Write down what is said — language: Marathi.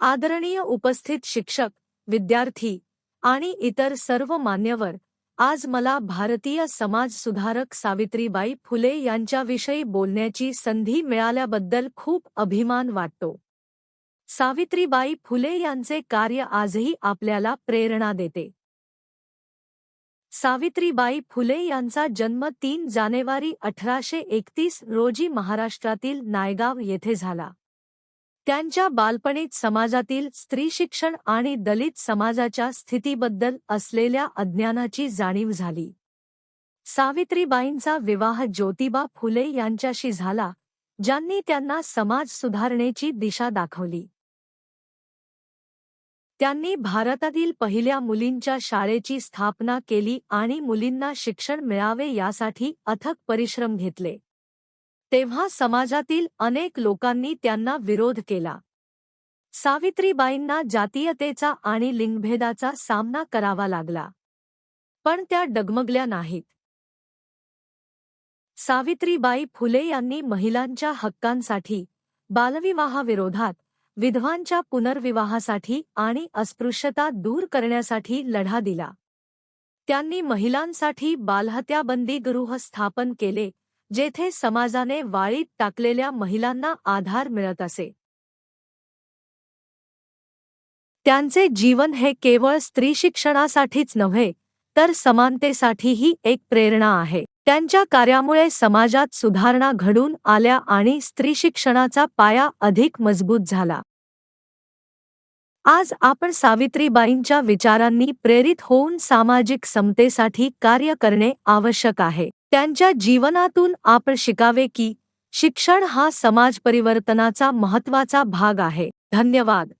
आदरणीय उपस्थित शिक्षक विद्यार्थी आणि इतर सर्व मान्यवर आज मला भारतीय समाज सुधारक सावित्रीबाई फुले यांच्याविषयी बोलण्याची संधी मिळाल्याबद्दल खूप अभिमान वाटतो. सावित्रीबाई फुले यांचे कार्य आजही आपल्याला प्रेरणा देते. सावित्रीबाई फुले यांचा जन्म तीन जानेवारी अठराशे एकतीस रोजी महाराष्ट्रातील नायगाव येथे झाला. त्यांच्या बालपणीत समाजातील स्त्री शिक्षण आणि दलित समाजाच्या स्थितीबद्दल असलेल्या अज्ञानाची जाणीव झाली. सावित्रीबाईंचा विवाह ज्योतिबा फुले यांच्याशी झाला ज्यांनी त्यांना समाज सुधारणेची दिशा दाखवली. त्यांनी भारतातील पहिल्या मुलींच्या शाळेची स्थापना केली आणि मुलींना शिक्षण मिळावे यासाठी अथक परिश्रम घेतले. तेव्हा समाजातील अनेक लोकांनी त्यांना विरोध केला. सावित्रीबाईंना जातीयतेचा आणि लिंगभेदाचा सामना करावा लागला. पण त्या डगमगल्या नाहीत. सावित्रीबाई फुले यांनी महिलांच्या हक्कांसाठी बालविवाहाविरोधात विधवांच्या पुनर्विवाहासाठी आणि अस्पृश्यता दूर करण्यासाठी लढा दिला. त्यांनी महिलांसाठी बालहत्याबंदी गृह स्थापन केले जेथे समाजाने वाळीत टाकलेल्या महिलांना आधार मिळत असे. त्यांचे जीवन हे केवळ स्त्री शिक्षणासाठीच नव्हे तर समानतेसाठीही एक प्रेरणा आहे. त्यांच्या कार्यामुळे समाजात सुधारणा घडून आल्या आणि स्त्री शिक्षणाचा पाया अधिक मजबूत झाला. आज आपण सावित्रीबाईंच्या विचारांनी प्रेरित होऊन सामाजिक समतेसाठी कार्य करणे आवश्यक आहे. त्यांच्या जीवनातून आपण शिकावे की शिक्षण हा समाज परिवर्तनाचा महत्त्वाचा भाग आहे. धन्यवाद.